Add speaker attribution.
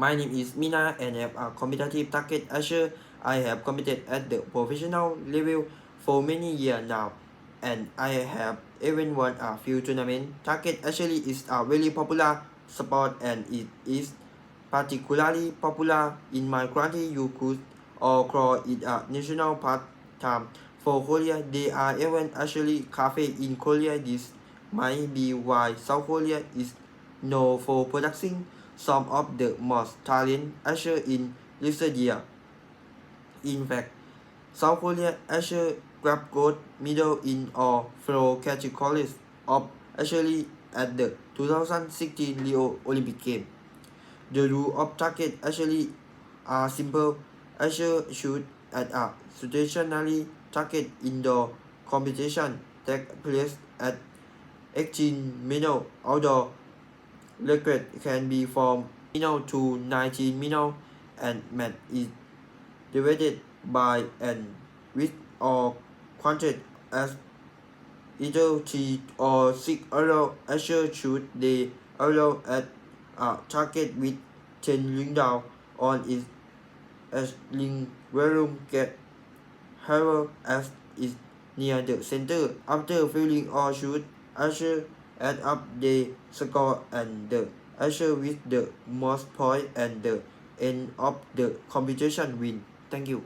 Speaker 1: My name is Mina and I have a competitive target Asher. I have competed at the professional level for many years now and I have even won a few tournaments. Target actually is a really popular sport and it is particularly popular in my country. You could or call it a national pastime for Korea. There are even actually cafes in Korea. This might be why South Korea is known for producing some of the most talented usher in recent years. In fact, South Korea usher grabbed gold medal in all four categories of actually at the 2016 Rio Olympic Games. The rule of target actually are simple. Usher shoot at a stationary target indoor competition take place at 18 minutes. Outdoor record can be from minute to 19 minutes and match is divided by an with or quantity as either three or six arrow. Usher shoot the arrow at a target with 10 ring down on it as ring volume get higher as is near the center. After filling or shoot, Usher add up the score and the Usher with the most points and the end of the competition win. Thank you.